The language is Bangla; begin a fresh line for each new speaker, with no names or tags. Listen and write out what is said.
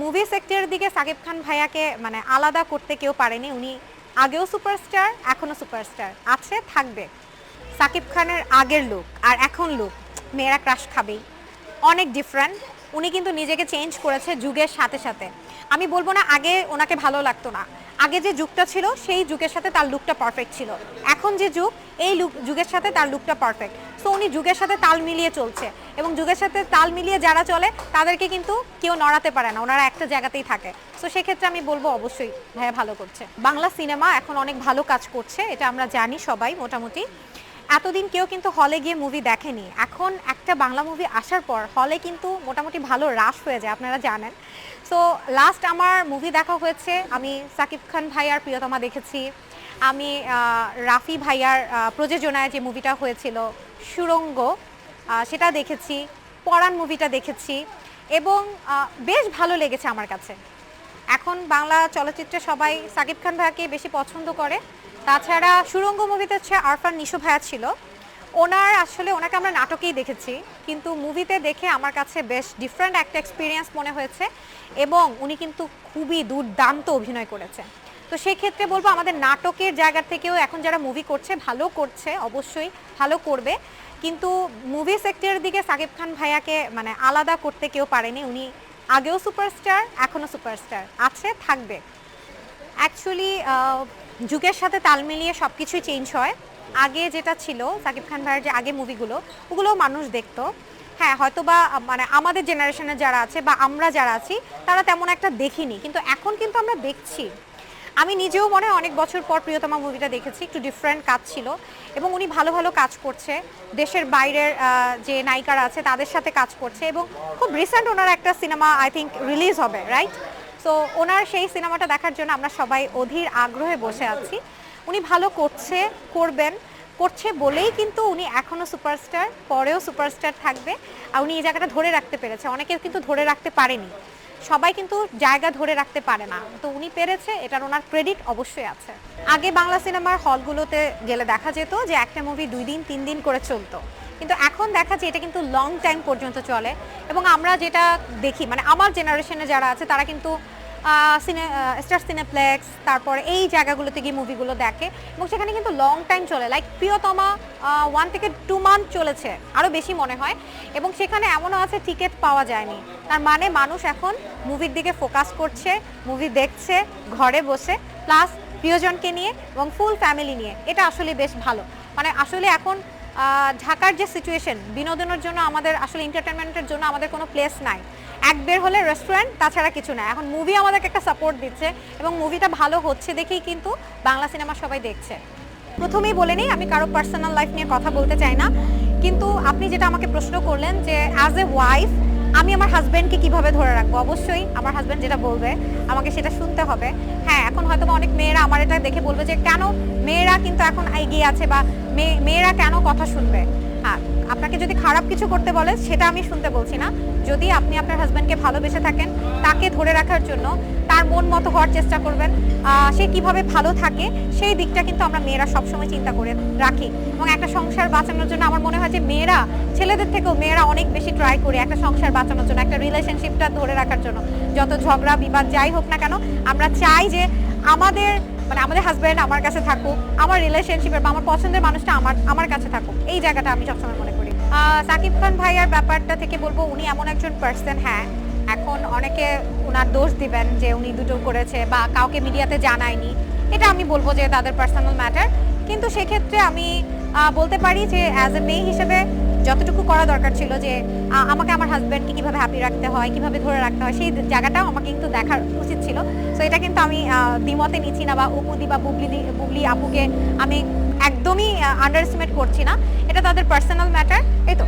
মুভি সেক্টরের দিকে সাকিব খান ভাইয়াকে মানে আলাদা করতে কেউ পারেনি। উনি আগেও সুপারস্টার এখনও সুপারস্টার আছে, থাকবে। সাকিব খানের আগের লুক আর এখন লুক মেয়েরা ক্রাশ খাবেই। অনেক ডিফারেন্ট উনি কিন্তু নিজেকে চেঞ্জ করেছে যুগের সাথে সাথে। আমি বলব না আগে ওনাকে ভালো লাগতো না। আগে যে যুগটা ছিল, সেই যুগের সাথে তার লুকটা পারফেক্ট ছিল। এখন যে যুগ, এই লুক যুগের সাথে তার লুকটা পারফেক্ট সো উনি যুগের সাথে তাল মিলিয়ে চলছে এবং যুগের সাথে তাল মিলিয়ে যারা চলে, তাদেরকে কিন্তু কেউ নড়াতে পারে না, ওনারা একটা জায়গাতেই থাকে। সো সেক্ষেত্রে আমি বলব অবশ্যই, ভাইয়া ভালো করছে। বাংলা সিনেমা এখন অনেক ভালো কাজ করছে, এটা আমরা জানি সবাই মোটামুটি। এতদিন কেউ কিন্তু হলে গিয়ে মুভি দেখেনি। এখন একটা বাংলা মুভি আসার পর হলে কিন্তু মোটামুটি ভালো রাশ হয়ে যায়, আপনারা জানেন। সো লাস্ট আমার মুভি দেখা হয়েছে, আমি সাকিব খান ভাইয়ার প্রিয়তমা দেখেছি। আমি রাফি ভাইয়ার প্রযোজনায় যে মুভিটা হয়েছিল, সুরঙ্গ সেটা দেখেছি, পরাণ মুভিটা দেখেছি এবং বেশ ভালো লেগেছে আমার কাছে। এখন বাংলা চলচ্চিত্রে সবাই সাকিব খান ভাইয়াকে বেশি পছন্দ করে। তাছাড়া সুরঙ্গ মুভিতে হচ্ছে আরফান নিশো ভাইয়া ছিল। ওনার আসলে, ওনাকে আমরা নাটকেই দেখেছি, কিন্তু মুভিতে দেখে আমার কাছে বেশ ডিফারেন্ট একটা এক্সপিরিয়েন্স মনে হয়েছে এবং উনি কিন্তু খুবই দুর্দান্ত অভিনয় করেছে তো সেই ক্ষেত্রে বলব আমাদের নাটকের জায়গা থেকেও এখন যারা মুভি করছে, ভালো করছে, অবশ্যই ভালো করবে। কিন্তু মুভি সেক্টরের দিকে সাকিব খান ভাইয়াকে মানে আলাদা করতে কেউ পারেনি। উনি আগেও সুপারস্টার এখনও সুপারস্টার আছে, থাকবে। অ্যাকচুয়ালি যুগের সাথে তাল মিলিয়ে সব কিছুই চেঞ্জ হয়। আগে যেটা ছিল, সাকিব খান ভাইয়ের যে আগে মুভিগুলো ওগুলো মানুষ দেখতো। হ্যাঁ হয়তো বা মানে আমাদের জেনারেশনের যারা আছে বা আমরা যারা আছি, তারা তেমন একটা দেখিনি। কিন্তু এখন কিন্তু আমরা দেখছি। আমি নিজেও মনে হয় অনেক বছর পর প্রিয়তমা মুভিটা দেখেছি, একটু ডিফারেন্ট কাজ ছিল। এবং উনি ভালো ভালো কাজ করছে। দেশের বাইরের যে নায়িকারা আছে, তাদের সাথে কাজ করছে। এবং খুব রিসেন্ট ওনার একটা সিনেমা আই থিঙ্ক রিলিজ হবে রাইট সো ওনার সেই সিনেমাটা দেখার জন্য আমরা সবাই অধীর আগ্রহে বসে আছি। উনি ভালো করছে, করবেন, করছে বলেই কিন্তু উনি এখনও সুপারস্টার, পরেও সুপারস্টার থাকবে। আর উনি এই জায়গাটা ধরে রাখতে পেরেছে। অনেকে কিন্তু ধরে রাখতে পারেনি। সবাই কিন্তু জায়গা ধরে রাখতে পারে না। তো উনি পেরেছে, এটার ওনার ক্রেডিট অবশ্যই আছে। আগে বাংলা সিনেমার হলগুলোতে গেলে দেখা যেত যে একটা মুভি দুই দিন, তিন দিন করে চলতো। কিন্তু এখন দেখা যায় এটা কিন্তু লং টাইম পর্যন্ত চলে এবং আমরা যেটা দেখি মানে আমার জেনারেশনে যারা আছে, তারা কিন্তু সিনে স্টার সিনেপ্লেক্স তারপরে এই জায়গাগুলোতে গিয়ে মুভিগুলো দেখে এবং সেখানে কিন্তু লং টাইম চলে। লাইক প্রিয়তমা ওয়ান থেকে টু মান্থ চলেছে আরও বেশি মনে হয় এবং সেখানে এমনও আছে টিকিট পাওয়া যায়নি। তার মানে মানুষ এখন মুভির দিকে ফোকাস করছে মুভি দেখছে, ঘরে বসে প্লাস প্রিয়জনকে নিয়ে এবং ফুল ফ্যামিলি নিয়ে। এটা আসলে বেশ ভালো। মানে আসলে এখন ঢাকার যে সিচুয়েশন বিনোদনের জন্য আমাদের আসলে এন্টারটেনমেন্টের জন্য আমাদের কোনো প্লেস নাই। এক বের হলে রেস্টুরেন্ট তাছাড়া কিছু না এখন মুভি আমাদেরকে একটা সাপোর্ট দিচ্ছে এবং মুভিটা ভালো হচ্ছে দেখেই কিন্তু বাংলা সিনেমা সবাই দেখছে। প্রথমেই বলে নিই, আমি কারও পার্সোনাল লাইফ নিয়ে কথা বলতে চাই না। কিন্তু আপনি যেটা আমাকে প্রশ্ন করলেন যে অ্যাজ এ ওয়াইফ আমি আমার হাজব্যান্ডকে কীভাবে ধরে রাখব? অবশ্যই আমার হাজব্যান্ড যেটা বলবে, আমাকে সেটা শুনতে হবে। হ্যাঁ এখন হয়তো অনেক মেয়েরা আমার এটা দেখে বলবে যে, কেন মেয়েরা কিন্তু এখন এগিয়ে আছে বা মেয়ে- মেয়েরা কেন কথা শুনবে? হ্যাঁ আপনাকে যদি খারাপ কিছু করতে বলে, সেটা আমি শুনতে বলছি না। যদি আপনি আপনার হাজব্যান্ডকে ভালোবেসে থাকেন, তাকে ধরে রাখার জন্য, তার মন মতো হওয়ার চেষ্টা করবেন সে কীভাবে ভালো থাকে, সেই দিকটা কিন্তু আমরা মেয়েরা সবসময় চিন্তা করে রাখি। এবং একটা সংসার বাঁচানোর জন্য আমার মনে হয় যে, মেয়েরা, ছেলেদের থেকেও মেয়েরা অনেক বেশি ট্রাই করে একটা সংসার বাঁচানোর জন্য, একটা রিলেশনশিপটা ধরে রাখার জন্য। যত ঝগড়া, বিবাদ যাই হোক না কেন, আমরা চাই যে, আমাদের মানে আমাদের হাজব্যান্ড আমার কাছে থাকুক, আমার রিলেশনশিপের বা আমার পছন্দের মানুষটা আমার আমার কাছে থাকুক, এই জায়গাটা আমি সবসময় মনে করি। সাকিব খান ভাইয়ার ব্যাপারটা থেকে বলব, উনি এমন একজন পার্সন হ্যাঁ এখন অনেকে ওনার দোষ দিবেন যে উনি দুটো করেছে বা কাউকে মিডিয়াতে জানায়নি। এটা আমি বলব যে তাদের পার্সোনাল ম্যাটার কিন্তু সেক্ষেত্রে আমি বলতে পারি যে অ্যাজ এ মেয়ে হিসেবে যতটুকু করা দরকার ছিল যে আমাকে আমার হাজব্যান্ডকে কীভাবে হ্যাপি রাখতে হয়, কীভাবে ধরে রাখতে হয়, সেই জায়গাটাও আমাকে কিন্তু দেখার উচিত ছিল। সো এটা কিন্তু আমি দ্বিমতে নিচ্ছি না বা উপুদি বা বুবলি বুবলি আপুকে আমি একদমই আন্ডার এস্টিমেট করছি না। এটা তাদের পার্সোনাল ম্যাটার এই তো।